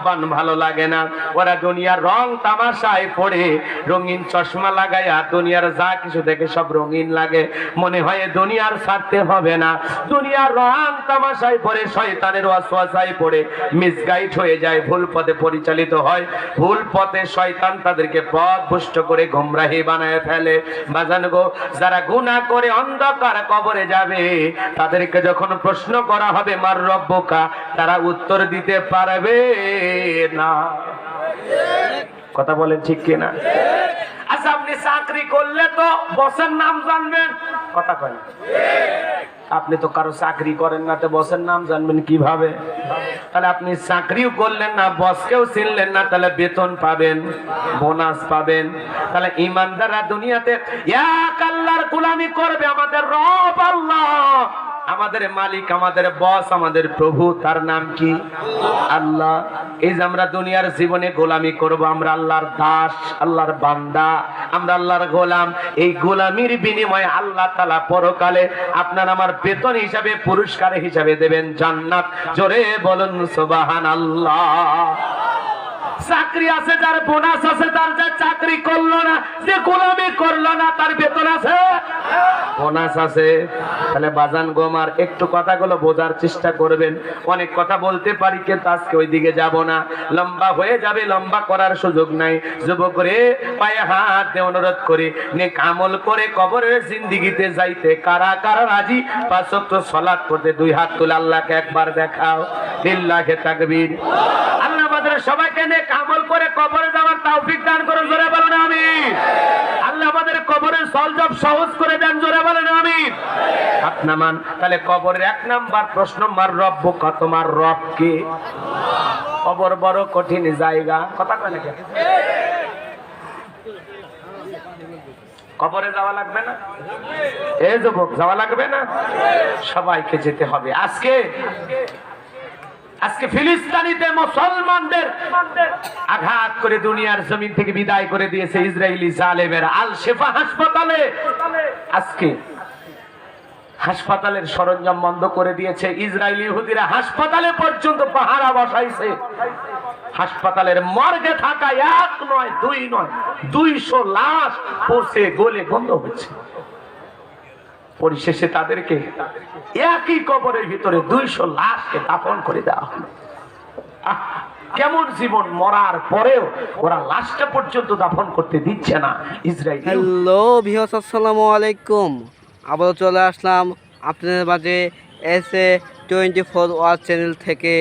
আহ্বান ভালো লাগে না। ওরা দুনিয়ার রং তামাশায় পড়ে, রঙিন চশমা লাগাইয়া দুনিয়ার যা কিছু দেখে সব রঙিন লাগে। মনে হয় দুনিয়ার ছাড়তে হবে না। দুনিয়ার রং তামাশায় পড়ে, শয়তানের ওয়াসওয়াসায় পড়ে। মিসগাইড হয়ে যায়, ভুল পথে পরিচালিত হয়। ভুল পথে শয়তান তাদেরকে পথ ভুষ্ট করে গোমরাহি বানায় ফেলে। বাজান গো, যারা গুনাহ করে অন্ধকার কবরে যাবে, তাদেরকে যখন প্রশ্ন করা হবে, মার রব্বকা, তারা উত্তর দিতে পারবে। না। কথা বলেন ঠিক কিনা? আচ্ছা আপনি চাকরি করলে তো বসের নাম জানবেন। কথা কয় আপনি তো কারও চাকরি করেন না, তো বসের নাম জানবেন কীভাবে? তাহলে আপনি চাকরিও করলেন না, বসকেও চিনলেন না, তাহলে বেতন পাবেন, বোনাস পাবেন। তাহলে ইমানদাররা দুনিয়াতে, এক আল্লাহর গোলামি করবে, আমাদের রব আল্লাহ আমাদের মালিক, আমাদের বস আমাদের প্রভু, তার নাম কি? আল্লাহ। এই যে আমরা দুনিয়ার জীবনে গোলামি করব, আমরা আল্লাহর দাস, আল্লাহর বান্দা, আমরা আল্লাহর গোলাম। এই গোলামির বিনিময়ে আল্লাহ তালা পরকালে আপনার আমার বেতন হিসাবে, পুরস্কার হিসাবে দেবেন জান্নাত। জোরে বলুন সুবাহান আল্লাহ চাকরি আছে, যার বোনাস আছে, তার যে চাকরি করল না, যে গোলামি করল না, তার বেতন আছে? বোনাস আছে, তাহলে বাজান গোমার একটু কথাগুলো বোঝার চেষ্টা করবেন। অনেক কথা বলতে পারি, কিন্তু আজকে ওই দিকে যাব না। লম্বা হয়ে যাবে, লম্বা করার সুযোগ নাই। যুবক রে পায়ে হাত দিয়ে অনুরোধ করি, নেক আমল করে কবরের জিন্দিগিতে যাইতে। কারা কারা রাজি? পাঁচ ওয়াক্ত সালাত করতে দুই হাত তুলে আল্লাহকে একবার দেখাও। লিল্লাহে তাকবীর। আল্লাহ সবাইকে নেক আমল করে কবরে যাওয়ার তৌফিক দান করুন জোরে বলুন আমিন আল্লাহ আমাদের কবরের সলজব সহজ করে দেন, জোরে বলেন, আমিন। হাত নামান, তাহলে কবরের এক নাম্বার প্রশ্ন, মার রব্ব কত তোমার রব কে? কবর বড় কঠিন জায়গা। কথা কয় নাকি? কবরে যাওয়া লাগবে না? এ যুবক, যাওয়া লাগবে না? সবাইকে যেতে হবে। আজকে আজকে ফিলিস্তানিতে মুসলমানদের আঘাত করে দুনিয়ার জমিন থেকে বিদায় করে দিয়েছে ইসরায়েলি জালেমের আল শেফা হাসপাতালে। আজকে হাসপাতালের সরঞ্জাম বন্ধ করে দিয়েছে ইসরায়েলি ইহুদিরা। হাসপাতালে পর্যন্ত পাহারা বসাইছে। হাসপাতালের মর্গে থাকা এক নয়, দুই নয়, দুইশো লাশ পচে গলে বন্ধ হচ্ছে পরিশেষে তাদেরকে একই কবরের ভিতরে দুইশো লাশকে দাফন করে দেওয়া হলো। কেমন জীবন মরার পরেও ওরা লাশটা পর্যন্ত দাফন করতে দিচ্ছে না ইসরায়েল। হ্যালো ভিওস আসসালামু আলাইকুম। আবারও চলে আসলাম আপনাদের মাঝে S A twenty four world channel থেকে।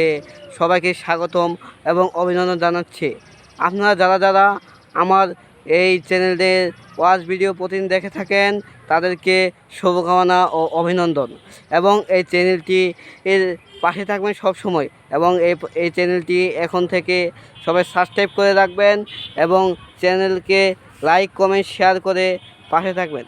সবাইকে স্বাগতম এবং অভিনন্দন জানাচ্ছি। আপনারা যারা যারা আমার এই চ্যানেলের ওয়াচ ভিডিও প্রতিদিন দেখে থাকেন, তাদেরকে শুভকামনা ও অভিনন্দন। এবং এই চ্যানেলটি এর পাশে থাকবেন সব সময় এবং এই এই চ্যানেলটি এখন থেকে সবাই সাবস্ক্রাইব করে রাখবেন এবং চ্যানেলকে লাইক, কমেন্ট, শেয়ার করে পাশে থাকবেন।